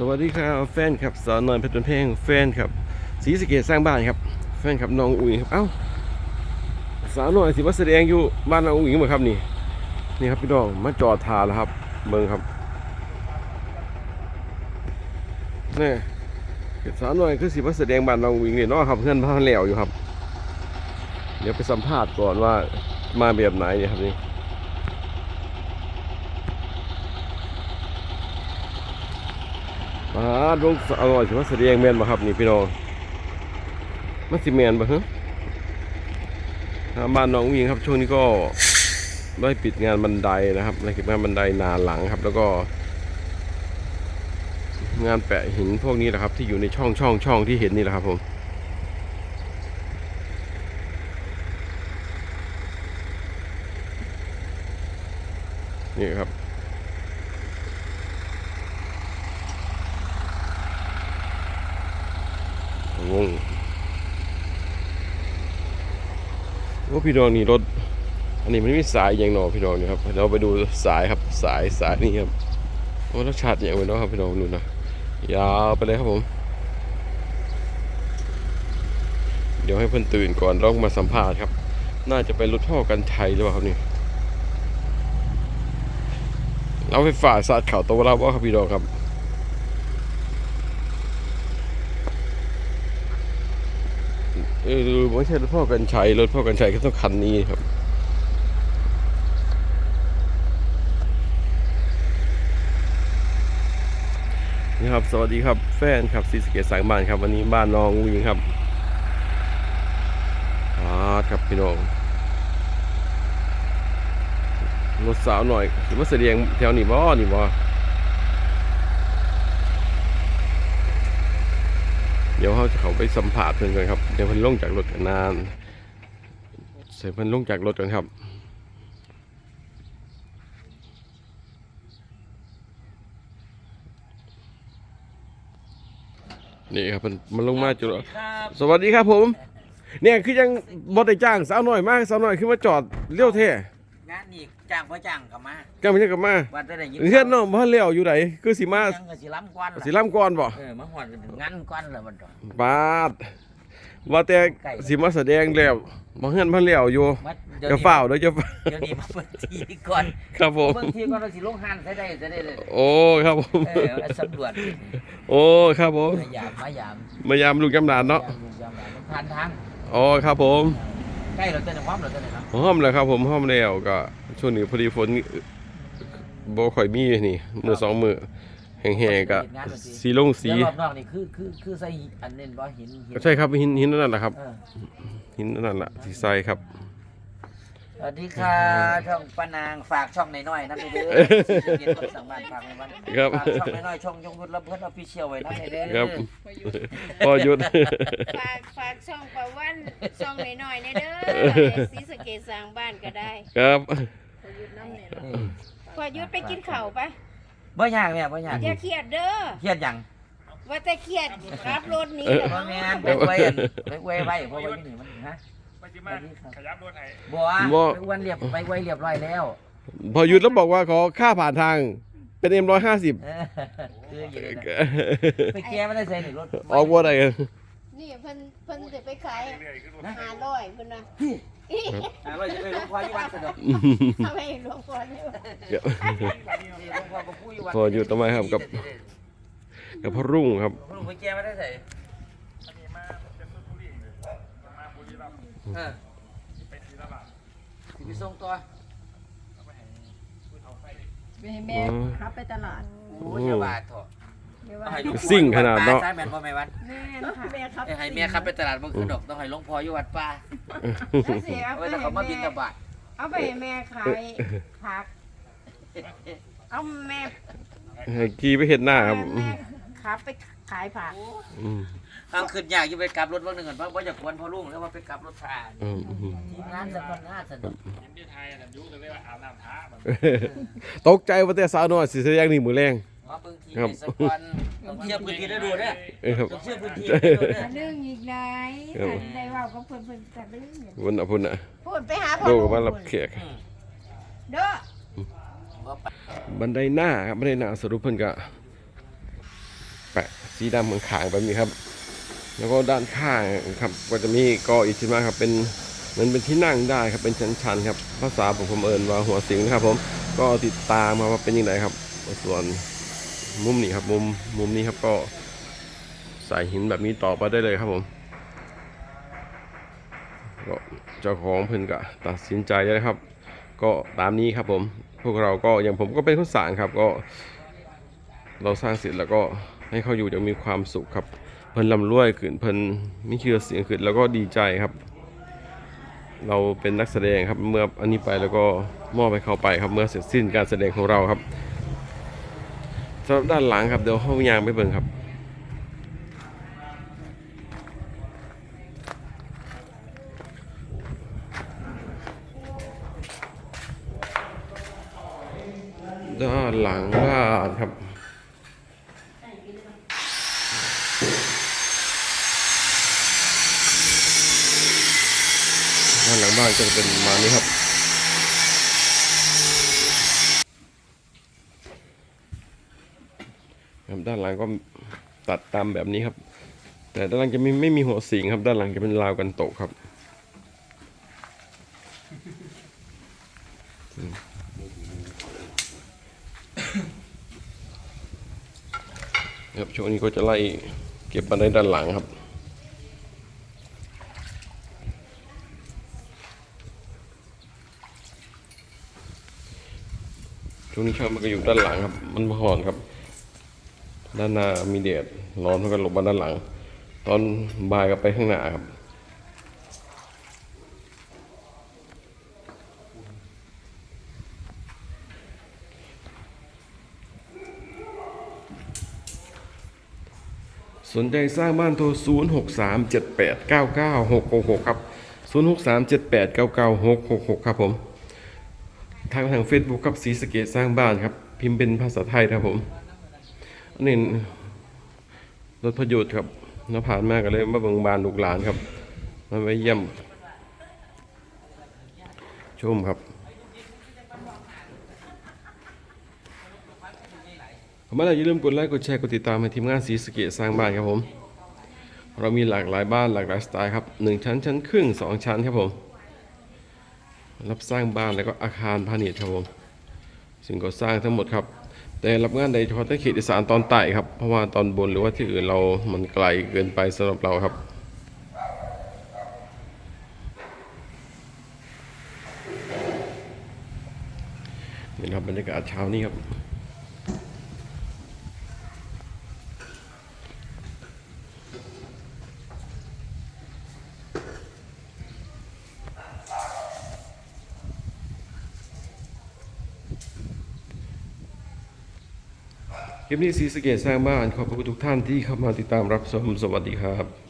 สวัสดีครับแฟนครับสาวนอยเพชรเป็นเพลงแฟนครับสีสเกตสร้างบ้านครับแฟนครับน้องอุ๋ยครับเอ้าสาวนอยสิว่าแสดงอยู่บ้านน้องอุ๋ยเหมือนครับนี่นี่ครับพี่น้องมาจอดทาแล้วครับเบิ่งครับนี่สาวนอยคือสิว่าแสดงบ้านน้องอุ๋ยนี่เนาะครับเพื่อนบ้านแล้วอยู่ครับ เดี๋ยวไปสัมภาษณ์ก่อนว่ามาแบบไหนเนี่ยครับนี่ มาดวงอร่อยถือว่าแสดงแมนบ่ครับนี่พี่น้องมันสิแมนบ่ฮะทางบ้านน้องวิงครับช่วงนี้ก็ได้ปิดงานบันไดนะครับได้ปิดงานบันไดนานหลังครับ แล้วก็ งานแปะหินพวกนี้แหละครับ ที่อยู่ในช่องช่องช่องที่เห็นนี่แหละครับผมนี่ครับ งงว่าพี่น้องนี่รถ อันนี้มันมีสายอย่างหนอพี่น้องนี่ครับเราไปดูสายครับสายสายนี่ครับโอ้รสชาติอย่างไว้เนาะครับพี่น้องนู่นนะยาวไปเลยครับผม เดี๋ยวให้เพื่อนตื่นก่อนร้องมาสัมภาษณ์ครับ น่าจะเป็นรถพ่อกันชัยหรือเปล่าครับนี่เราไปฝ่าสาดเข่าตัวเราว่าครับพี่น้องครับ เออไม่ใช่รถพ่อกันชัยรถพ่อกันชัยก็ต้องคันนี้ครับนี่ครับ สวัสดีครับแฟนครับซีสเกตสายบ้านครับ วันนี้บ้านน้องวิงครับอาครับพี่น้องรถสาวหน่อยหรือว่าเสียงแถวนี้บ่นี่บ่ เดี๋ยวเขาจะเขาไปสัมผัสเพื่อนกันครับ เดี๋ยวเพิ่นลงจากรถกันนานเสร็จเพิ่นลงจากรถกันครับนี่ครับมันมันลงมาจุดครับสวัสดีครับผม เนี่ยคือยังบอได้จ้างสาวหน่อยมากสาวหน่อยคือมาจอดเลี้ยวเท่ งานนี่จ้างพ่อจ้างกลับมาจ้างไม่ใช่กลับมาวันได้ยิเพื่อนน้องพ่อเลี้ยวอยู่ไหนคือสิมายังก็สิล้ำก้อนล่ะสิล่ำก่อนบ่เออมาหอดกันถึงงานก้อนเลยมันต่อปาดว่าแต่สิมาแสดงแล้วบ่เฮือนพ่อเลี้ยวอยู่มาเดี๋ยวจะนี้เฝ้าเด้อจะเฝ้าเดี๋ยวนี้มาเปิดทีก่อนครับผม เบิ่งทีก่อนเราสิลงหันใช้ได้จะได้เลยโอ้ครับผม เออเอาสำรวจโอ้ครับผมมายามมายามมายามลูกยามหลานเนาะยามยามหลานมันผ่านทาง อ๋อครับผม ใกล้เราจะได้ความเราจะได้เนาะห้อมแล้วครับ ผมห้อมแล้วก็ช่วงนี้พอดีฝนบ่ค่อยมีนี่มือสองมือแห้งๆก็สีลงสีแล้วรอบนอกนี่คือคือคือใส่อันเน้นบ่หินหินใช่ครับหินหินนั่นแหละครับเออหินนั่นแหละสีใสครับ สวัสดีค่ะช่องป้านางฝากช่องน้อยๆนั่นเด้อเย็นคนสั่งบ้านฝากไว้บ้านครับฝากช่องน้อยๆช่องยงยุทธและเพื่อนออฟฟิเชียลไว้นั่นเด้อครับพอหยุดฝากฝากช่องประวันช่องหน่อยๆในเด้อสีสะเกตสร้างบ้านก็ได้ครับพอยุดน้ำเนี่ยพอยุดไปกินข้าวปะบ่ยากแม่บ่ยากอย่าเครียดเด้อเครียดหยังว่าแต่เครียดขับรถหนี้บ่แม่นไปไว้อันไปไว้ไว้เพราะว่าอยู่นี่มันฮะ ปัจจุบันขยับรถไถบ่ว่าไปอ้วนเรียบไปไว้เรียบร้อยแล้วพอหยุดแล้วบอกว่าขอค่าผ่านทางเป็นเอ็มร้อยห้าสิบเออคืออยู่นั่นน่ะไปแก้ไม่ได้ใส่นี่รถออกว่าอะไรกันนี่เพิ่นเพิ่นจะไปขายเรื่อยๆขึ้นรถห้าร้อยเพิ่นนะอ่าเราจะไปหลวงพ่ออยู่วัดซะดอกทำไมหลวงพ่อเนี่ยนี่หลวงพ่อก็พูดอยู่วัดพอหยุดทำไมครับกับกับพ่อรุ่งครับหลวงพ่อแก้ไม่ได้ใส่ อันนี้มาเป็นต้นทุเรียนเลยมาบุรีรัมย์ เออไปศรีตลาดสิไปส่งตัวเอาไปให้ผู้เฒ่าใส่ไปให้แม่ขับไปตลาดโอ้ยอย่าบาดเถอะเดี๋ยวว่าต้องให้หลวงพ่อซิ่งขนาดเนาะใช่แม่นบ่แม่วันแม่ค่ะแม่ครับเอ้ยให้แม่ขับไปตลาดบ่คือดอกต้องให้หลวงพ่ออยู่วัดป่าแล้วสิเอาเอาไปไว้ถ้าให้เขามาบิแม่ณฑบาตเอาไปให้แม่ขายผัก เอาแม่ ให้ขี่ไปเห็นหน้าครับแม่ขับไปขายผักอืม ทางขึ้นยากอยู่ไปกลับรถวันหนึ่งก่อนเพราะว่าอยากวนพอลุงแล้วว่าไปกลับรถทานอืมอืมทีมงานสักคนหน้าสนุกเห็นที่ไทยนั่นอยุ่งเลยว่าอาบน้ำท้ามันตกใจว่าแต่สาวน้อยสิแสดงนี่มือแรง มาเบิ่งทีครับในสักวันต้องเทียบพื้นที่ได้ดูเนี่ยเอ้ยครับต้องเทียบพื้นที่ได้ดูเนี่ย เรื่องอีกไหนครับถ้าได้เว่าก็เพิ่นเพิ่นแต่เรื่องเนี่ยพุ่นอะพุ่นอะพูดไปหาพ่อโลกลุงว่ารับแขก เด้อบ่ไปบันไดหน้าครับบันไดหน้าสรุปเพิ่นก็แปะสีดำเหมือนขางแบบนี้ครับ แล้วก็ด้านข้างครับก็จะมีกออิฐมาครับเป็นเหมือนเป็นที่นั่งได้ครับเป็นชั้นๆครับภาษาผมผมเอิญว่าหัวสิงนะครับ ผมก็ติดตามมาว่าเป็นยังไงครับ ส่วนมุมนี้ครับมุมมุมนี้ครับก็ใส่หินแบบนี้ต่อไปได้เลยครับผมก็เจ้าของเพิ่นก็ตัดสินใจแล้วนะครับ ก็ตามนี้ครับผม พวกเราก็อย่างผมก็เป็นคนสร้างครับก็ เราสร้างเสร็จแล้วก็ให้เขาอยู่อย่างมีความสุขครับ พิ่นร่ำรวยขึ้นเพิ่นมีชื่อเสียงขึ้นแล้วก็ดีใจครับ เราเป็นนักแสดงครับเมื่ออันนี้ไปแล้วก็มอบให้เขาไปครับเมื่อเสร็จสิ้นการแสดงของเราครับสำหรับด้านหลังครับเดี๋ยวห้องยางไปเบิ่งครับด้านหลังบ้านครับ ด้านหลัง บ้านก็จะเป็นมานี้ครับ ด้านหลังก็ตัดตามแบบนี้ครับ แต่ด้านหลังจะไม่ไม่มีหัวสิงครับ ด้านหลังจะเป็นราวกันโตกครับครับช่วงนี้ก็จะไล่เก็บบันไดด้านหลังครับ ช่วงนี้ชอบมันก็อยู่ด้านหลังครับ มันร้อนครับ ด้านหน้ามีแดดร้อนมันก็หลบมาด้านหลัง ตอนบ่ายก็ไปข้างหน้าครับสนใจสร้างบ้านโทร 0 6 3 7 8 9 9 6 6 6 ครับ 0 6 3 7 8 9 9 6 6 6 ครับผม ทางทาง Facebook ครับสีสเกตสร้างบ้านครับ พิมพ์เป็นภาษาไทยครับผมอันนี้รถพยุทธ์ครับน้าผ่านมากก็เลยมาบิ่งบานลูกหลานครับมาไว้เยี่ยมชมครับขอมาแล้วอย่าลืมกดไลค์กดแชร์กดติดตามให้ทีมงานสีสเกตสร้างบ้านครับผม เรามีหลากหลายบ้านหลากหลายสไตล์ครับหนึ่งชั้นชั้นครึ่งสองชั้นครับผม รับสร้างบ้านแล้วก็อาคารพาณิชย์ครับผมสิ่งก่อสร้างทั้งหมดครับ แต่รับงานในเฉพาะที่เขตอีสานตอนใต้ครับเพราะว่าตอนบนหรือว่าที่อื่นเรามันไกลเกินไปสำหรับเราครับนี่ครับบรรยากาศเช้านี้ครับ คลิปนี้สีสเกตสร้างบ้านขอบพระคุณทุกท่านที่เข้ามาติดตามรับชมสวัสดีครับ